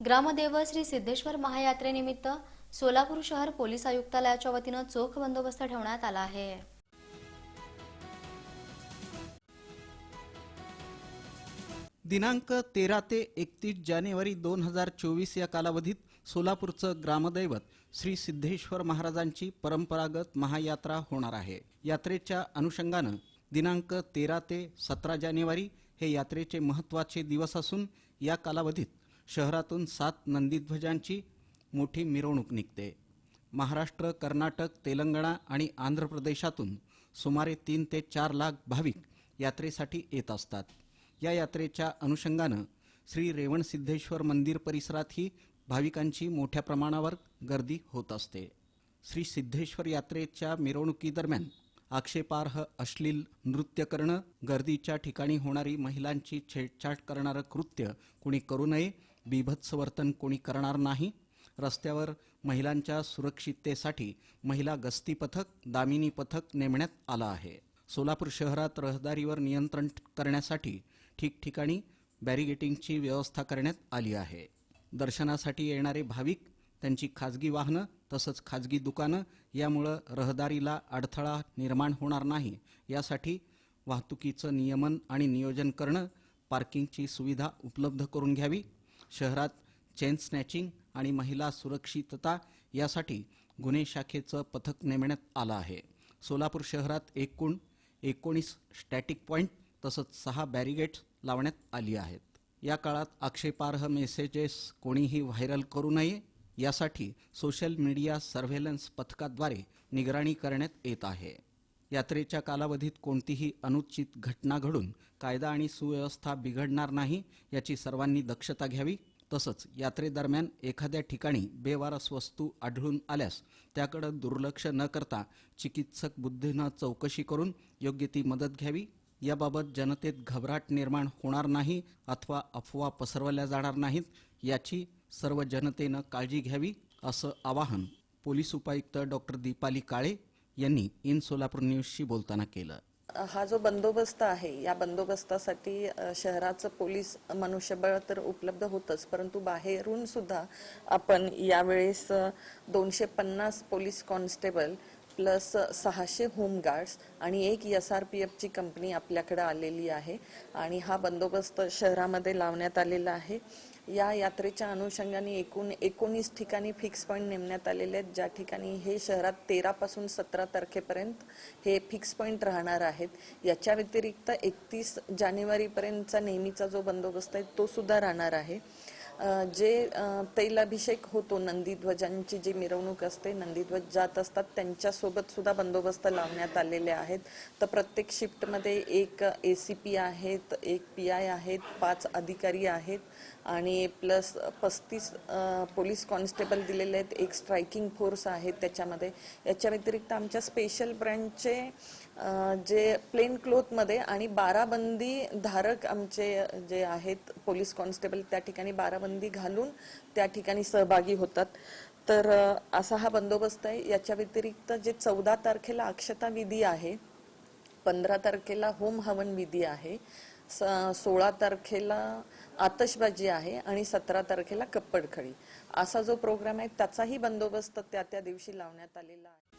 ग्रामदेव श्री सिद्धेश्वर महायात्रेनिमित्त सोलापूर शहर पोलीस आयुक्तालयाच्या वतीनं चोख बंदोबस्त ठेवण्यात आला आहे. दिनांक तेरा ते एकतीस जानेवारी दोन हजार चोवीस या कालावधीत सोलापूरचं ग्रामदैवत श्री सिद्धेश्वर महाराजांची परंपरागत महायात्रा होणार आहे. यात्रेच्या अनुषंगानं दिनांक तेरा ते सतरा जानेवारी हे यात्रेचे महत्त्वाचे दिवस असून या कालावधीत शहरातून सात नंदीध्वजांची मोठी मिरवणूक निघते. महाराष्ट्र कर्नाटक तेलंगणा आणि आंध्र प्रदेशातून सुमारे तीन ते चार लाख भाविक यात्रेसाठी येत असतात. या यात्रेच्या अनुषंगानं श्री रेवणसिद्धेश्वर मंदिर परिसरातही भाविकांची मोठ्या प्रमाणावर गर्दी होत असते. श्री सिद्धेश्वर यात्रेच्या मिरवणुकीदरम्यान आक्षेपार्ह अश्लील नृत्य करणं गर्दीच्या ठिकाणी होणारी महिलांची छेडछाड करणारं कृत्य कुणी करू नये बीभत्स वर्तन कोणी करणार नाही. रस्त्यावर महिलांच्या सुरक्षिततेसाठी महिला गस्ती पथक दामिनी पथक नेमण्यात आलं आहे. सोलापूर शहरात रहदारीवर नियंत्रण करण्यासाठी ठिकठिकाणी बॅरिगेटिंगची व्यवस्था करण्यात आली आहे. दर्शनासाठी येणारे भाविक त्यांची खाजगी वाहनं तसंच खाजगी दुकानं यामुळं रहदारीला अडथळा निर्माण होणार नाही. यासाठी वाहतुकीचं नियमन आणि नियोजन करणं पार्किंगची सुविधा उपलब्ध करून घ्यावी शहरात चेन स्नॅचिंग आणि महिला सुरक्षितता यासाठी गुन्हे शाखेचं पथक नेमण्यात आलं आहे. सोलापूर शहरात एकूण एकोणीस स्टॅटिक पॉईंट तसंच सहा बॅरिगेट्स लावण्यात आली आहेत. या काळात आक्षेपार्ह मेसेजेस कोणीही व्हायरल करू नये यासाठी सोशल मीडिया सर्व्हेलन्स पथकाद्वारे निगराणी करण्यात येत आहे. यात्रेच्या कालावधीत कोणतीही अनुचित घटना घडून कायदा आणि सुव्यवस्था बिघडणार नाही याची सर्वांनी दक्षता घ्यावी. तसंच यात्रेदरम्यान एखाद्या ठिकाणी बेवारस वस्तू आढळून आल्यास त्याकडं दुर्लक्ष न करता चिकित्सक बुद्धीनं चौकशी करून योग्य ती मदत घ्यावी. याबाबत जनतेत घबराट निर्माण होणार नाही अथवा अफवा पसरवल्या जाणार नाहीत याची सर्व जनतेनं काळजी घ्यावी असं आवाहन पोलीस उपायुक्त डॉक्टर दीपाली काळे यांनी इन सोलापूर न्यूजशी बोलताना केलं. हा जो बंदोबस्त आहे या बंदोबस्तासाठी शहराचं पोलीस मनुष्यबळ तर उपलब्ध होतच परंतु बाहेरून सुद्धा आपण यावेळेस दोनशे पन्नास पोलीस कॉन्स्टेबल प्लस सहाशे होमगार्ड्स आणि एक एस आर पी एफची कंपनी आपल्याकडे आलेली आहे. आणि हा बंदोबस्त शहरामध्ये लावण्यात आलेला आहे. या यात्रेच्या अनुषंगाने एकूण एकोणीस ठिकाणी फिक्स पॉईंट नेमण्यात आलेले आहेत. ज्या ठिकाणी हे शहरात तेरापासून सतरा तारखेपर्यंत हे फिक्स पॉईंट राहणार आहेत. याच्या व्यतिरिक्त एकतीस जानेवारीपर्यंतचा नेहमीचा जो बंदोबस्त आहे तो सुद्धा राहणार आहे. जे तैलाभिषेक होतो नंदीध्वजांची जी मिरवणूक असते नंदीध्वज जात असतात त्यांच्यासोबत सुद्धा बंदोबस्त लावण्यात आलेले आहेत. तर प्रत्येक शिफ्टमध्ये एक ए सी पी आहेत एक पी आय आहेत पाच अधिकारी आहेत आणि प्लस पस्तीस पोलीस कॉन्स्टेबल दिलेले आहेत. एक स्ट्रायकिंग फोर्स आहे त्याच्यामध्ये. याच्या व्यतिरिक्त आमच्या स्पेशल ब्रँचचे जे प्लेन क्लोथमध्ये आणि बाराबंदी धारक आमचे जे आहेत पोलीस कॉन्स्टेबल त्या ठिकाणी बाराबंदी घालून त्या ठिकाणी सहभागी होतात. तर असा हा बंदोबस्त आहे. याच्या व्यतिरिक्त जे चौदा तारखेला अक्षता विधी आहे पंधरा तारखेला होम हवन विधी आहे स- सोळा तारखेला आतषबाजी आहे आणि सतरा तारखेला कप्पडखळी. असा जो प्रोग्राम आहे त्याचाही बंदोबस्त त्या त्या दिवशी लावण्यात आलेला आहे.